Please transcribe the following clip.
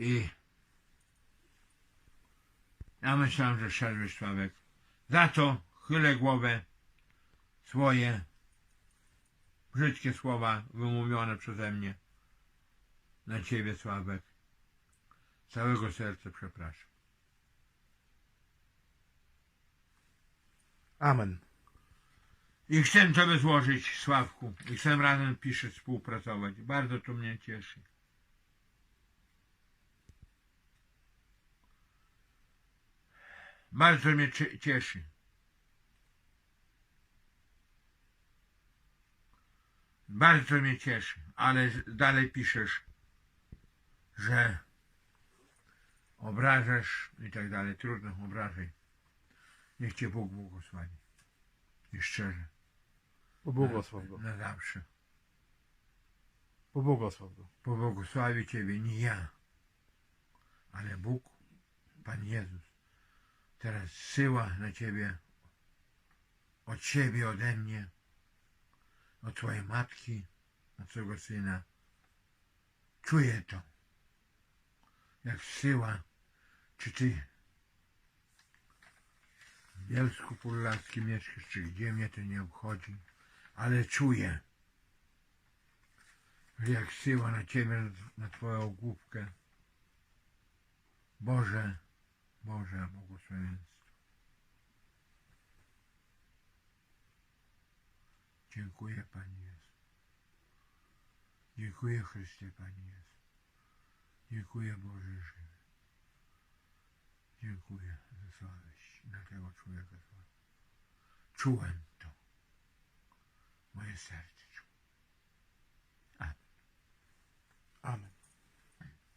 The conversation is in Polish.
I ja myślałem, że szedłeś Sławek. Za to chylę głowę swoje brzydkie słowa wymówione przeze mnie na ciebie Sławek. Całego serca przepraszam. Amen. I chcę Tobie złożyć, Sławku, i chcę razem pisze współpracować. Bardzo to mnie cieszy. Bardzo mnie cie- cieszy. Bardzo mnie cieszy, ale dalej piszesz, że obrażasz i tak dalej. Trudno, obrażaj. Niech Cię Bóg błogosławi. I szczerze. Pobłogosław go. Na zawsze. Pobłogosław go. Pobłogosławi Ciebie nie ja, ale Bóg, Pan Jezus. Teraz syła na Ciebie od siebie, ode mnie, od Twojej matki, od Twojego syna. Czuję to. Jak syła, czy Ty w Bielsku Podlaskim mieszkasz, czy gdzie mnie to nie obchodzi, ale czuję, że jak syła na Ciebie, na Twoją główkę. Boże, Boże, błogosławieństwo. Dziękuję Pani Jezu. Dziękuję Chryste Pani Jezu. Dziękuję Boże żywy. Dziękuję za sławeś na tego człowieka. Czułem to. Moje serce